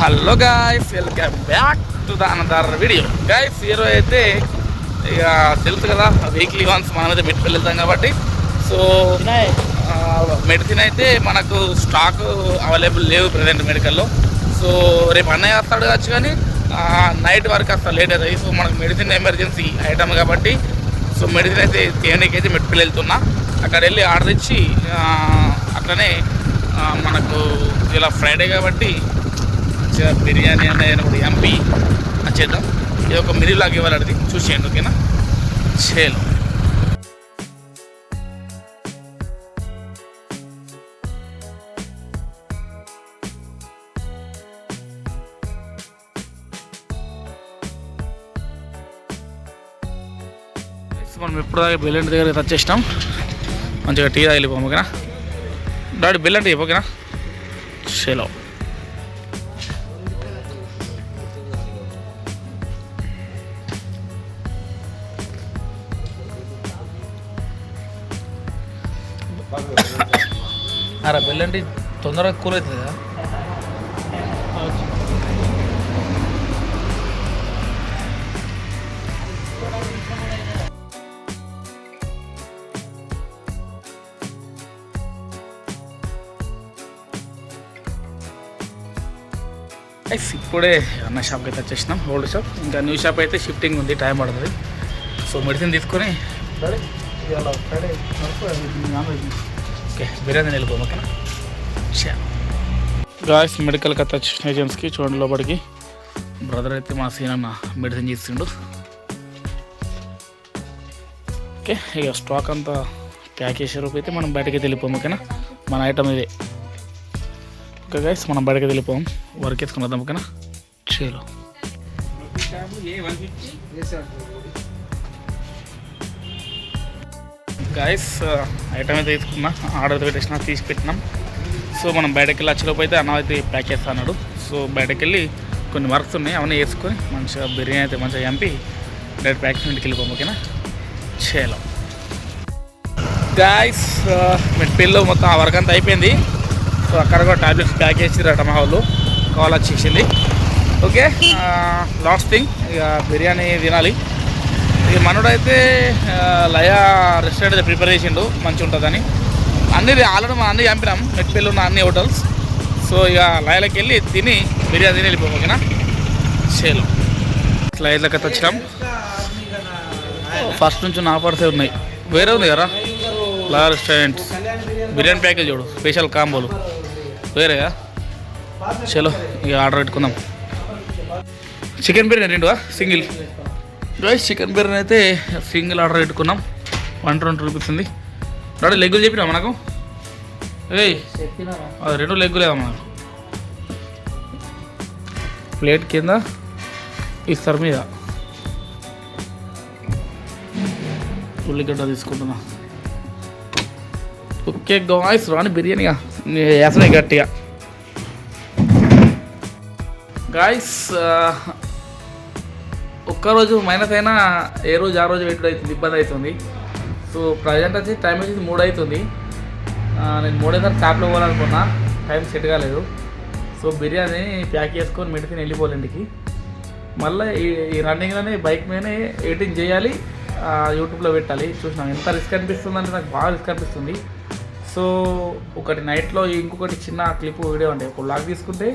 Hello guys welcome back to the another video guys ఈరోజు అయితే ఇక తెలుసు కదా వీక్లీ వన్స్ మనం అయితే మెడికల్ వెళ్తాం కాబట్టి. సో మెడిసిన్ అయితే మనకు స్టాక్ అవైలబుల్ లేవు ప్రజెంట్ మెడికల్లో సో రేపు అన్నయ్య వస్తాడు కావచ్చు కానీ నైట్ వరకు అసలు లేట్ అవుతుంది. సో మనకు మెడిసిన్ ఎమర్జెన్సీ ఐటమ్ కాబట్టి సో మెడిసిన్ అయితే తేనీకి అయితే మెడికల్ వెళ్తున్నా. అక్కడ వెళ్ళి ఆర్డర్ ఇచ్చి అట్లనే మనకు ఇలా ఫ్రైడే కాబట్టి మంచిగా బిర్యానీ అనేది ఒకటి ఎంపీ చేద్దాం. ఇది ఒక మినీ లాగ్ ఇవ్వాలి చూసేయండి ఓకేనా? చేయలేం. మనం ఇప్పుడు దాకా బెల్లంటి దగ్గర టచ్ చేసినాం. మంచిగా టీ తాగిపోం ఓకేనా? డాడీ బెల్లంటి చెప్పు, ఓకేనా? అరే బెల్లండి తొందరగా కూల్ అవుతుంది కదా? ఎస్ ఇప్పుడే అన్న షాప్కి అయితే వచ్చేసినాం ఓల్డ్ షాప్ ఇంకా న్యూ షాప్ అయితే షిఫ్టింగ్ ఉంది టైం పడుతుంది. సో మెడిసిన్ తీసుకొని ఓకే బిర్యానీ వెళ్ళిపోదాం ఓకేనా గాయస్ మెడికల్ కథ వచ్చిన ఏజెంట్స్కి చూడండి లోపలికి. బ్రదర్ అయితే మా సీన్ అన్న మెడిసిన్ చేసిండు ఓకే ఇక స్టాక్ అంతా ప్యాక్ చేసే రూపు అయితే మనం బయటకి వెళ్ళిపోం ఓకేనా? మన ఐటమ్ ఇదే. ఓకే గైస్ మనం బయటకి వెళ్ళిపోం. వర్క్ వేసుకుని వద్దాం ఓకేనా? చేలో గాయస్ ఐటమ్ uh, అయితే తీసుకున్నా. ఆర్డర్ పెట్టేసిన తీసి పెట్టినాం సో మనం బయటకు వెళ్ళి వచ్చేలోపు అయితే అన్న అయితే ప్యాక్ చేస్తా అన్నాడు. సో బయటకు వెళ్ళి కొన్ని వర్క్స్ ఉన్నాయి అవన్నీ వేసుకొని మంచిగా బిర్యానీ అయితే మంచిగా ఎంపి డైరెక్ట్ ప్యాక్ ఇంటికి వెళ్ళిపోం ఓకేనా? చేలో గాయస్ మెట్పిల్లో మొత్తం ఆ వర్క్ అంతా అయిపోయింది. సో అక్కడ కూడా టాబ్లెట్స్ ప్యాక్ చేసిరట మా వాళ్ళు. కాల్ వచ్చేసింది. ఓకే లాస్ట్ థింగ్ ఇక బిర్యానీ తినాలి. ఇక మనోడైతే లయ రెస్టారెంట్ అయితే ప్రిపేర్ చేసిండు మంచిగా ఉంటుందని అన్నీ ఆల్రెడీ మనం అన్ని చంపినాం మెట్పల్లి ఉన్న అన్ని హోటల్స్ సో ఇక లయలకి వెళ్ళి తిని బిర్యానీ తిని వెళ్ళిపోం ఓకేనా? సేలు లయలకి అయితే వచ్చినాం. ఫస్ట్ నుంచి నా ఆఫర్సే ఉన్నాయి. వేరే ఉంది కదా లయ రెస్టారెంట్ బిర్యానీ ప్యాకేజ్ చూడు స్పెషల్ కాంబోలు వేరేగా చలో ఇక ఆర్డర్ పెట్టుకుందాం. చికెన్ బిర్యానీ రెండువా సింగిల్ గైస్ చికెన్ బిర్యానీ అయితే సింగిల్ ఆర్డర్ పెట్టుకున్నాం. వన్ ట్వంటీ రూపీస్ ఉంది. రెండు లెగ్గులు చెప్పినా మనకు? ఏయ్ అది రెండు లెగ్గులేదా మనకు ప్లేట్ కింద ఇస్తారు మీద. ఉల్లిగడ్డ తీసుకుంటున్నా. ఓకే గాయస్ రాని బిర్యానీగా వేసనే గట్టిగా. గాయస్ ఒక్కరోజు మైనస్ అయినా ఏ రోజు ఆ రోజు పెట్టుడు అవుతుంది ఇబ్బంది అవుతుంది. సో ప్రజెంట్ వచ్చి టైం వచ్చి మూడు అవుతుంది. నేను మూడైతే ట్యాప్లో పోవాలనుకున్నా టైం సెట్ కాలేదు. సో బిర్యానీ ప్యాక్ చేసుకొని మెడిసిన్ వెళ్ళిపోవాలి మళ్ళీ ఈ ఈ రన్నింగ్లోనే బైక్ మీదనే ఎడిటింగ్ చేయాలి యూట్యూబ్లో పెట్టాలి. చూసినాం ఎంత రిస్క్ అనిపిస్తుంది అంటే నాకు బాగా రిస్క్ అనిపిస్తుంది. సో ఒకటి నైట్లో ఇంకొకటి చిన్న క్లిప్ వీడియో అంటే ఒక లాగ్ తీసుకుంటే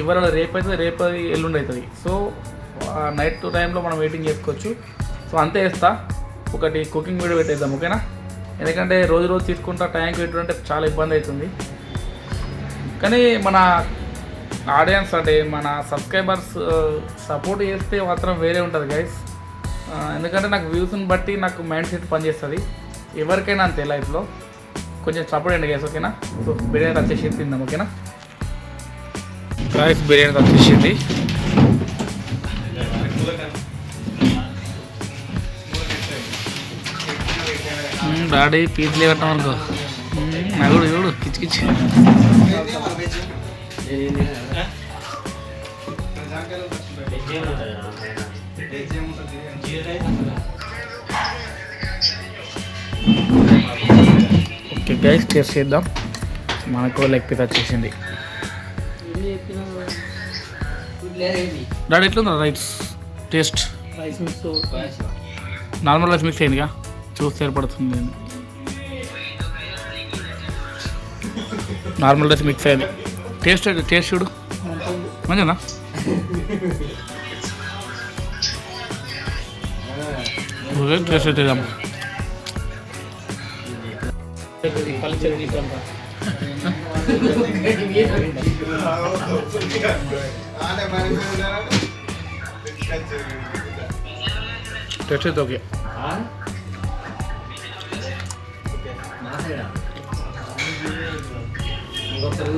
ఇవాళ రేపు అయితే రేపు అది ఎల్లుండి అవుతుంది సో నైట్ టైంలో మనం వెయిటింగ్ చేసుకోవచ్చు. సో అంతే వేస్తా ఒకటి కుకింగ్ వీడియో పెట్టేద్దాం ఓకేనా? ఎందుకంటే రోజు రోజు తీసుకుంటా టైంకి పెట్టుకుంటే చాలా ఇబ్బంది అవుతుంది. కానీ మన ఆడియన్స్ అంటే మన సబ్స్క్రైబర్స్ సపోర్ట్ చేస్తే మాత్రం వేరే ఉంటుంది గైస్ ఎందుకంటే నాకు వ్యూస్ని బట్టి నాకు మైండ్ సెట్ పనిచేస్తుంది. ఎవరికైనా అంతే లైఫ్లో కొంచెం సపోర్ట్ అండి గైస్ ఓకేనా? సో బిర్యానీ వచ్చేసి తిందాం ఓకేనా? గాయస్ బిర్యానీ వచ్చేసింది డాడీ పీసులు కట్టాం అనుకో నగుడు చూడు కిచి కిచి. ఓకే గైస్ టేస్ట్ చేద్దాం. మనకు లెగ్ పీస్ వచ్చేసింది. డాడీ ఎట్లుందా rights? Taste rice mix normal rice mix అయిందిగా. చూస్తే ఏర్పడుతుంది నార్మల్ రైస్ మిక్స్ అయింది. టేస్ట్ టేస్ట్ చూడు. మంచిదా టేస్ట్ అయితే. పల్లి చట్నీ అయితే ఓకే ఇంకొకసారి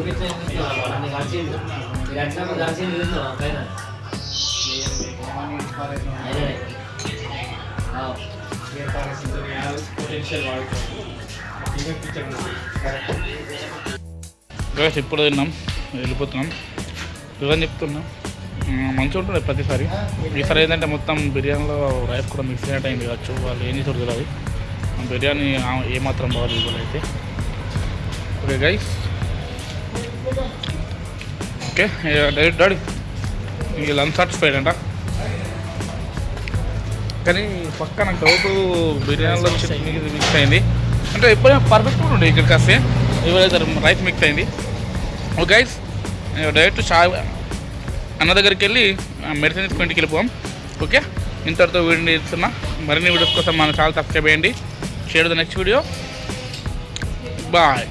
ఇప్పుడు తిన్నాం వెళ్ళిపోతున్నాం. ఇవన్నీ చెప్తున్నాం. మంచిగా ఉంటుంది ప్రతిసారి. ఈసారి ఏంటంటే మొత్తం బిర్యానీలో రైస్ కూడా మిక్స్ అయినట్టు అయింది కావచ్చు వాళ్ళు ఏం చేసారు తెలియదు బిర్యానీ ఏమాత్రం బాగాలేదు అయితే. Okay guys okay direct daddy వీళ్ళు అన్సాటిస్ఫైడ్ అంట. కానీ పక్క నాకు డౌట్ బిర్యానీలో మిక్స్ అయింది. అంటే ఎప్పుడైనా పర్ఫెక్ట్ ఉండే ఇక్కడ కాస్తే. ఇవాళ రైస్ మిక్స్ అయింది. ఓ గైస్ డైరెక్ట్ షా అన్న దగ్గరికి వెళ్ళి మెడిసిన్ తీసుకుని ఇంటికి ఓకే? ఇంతటితో వీడియో ఇస్తున్నా మరిన్ని వీడియోస్ కోసం మన ఛానల్ సబ్స్క్రైబ్ చేయండి. Share the next video. Bye.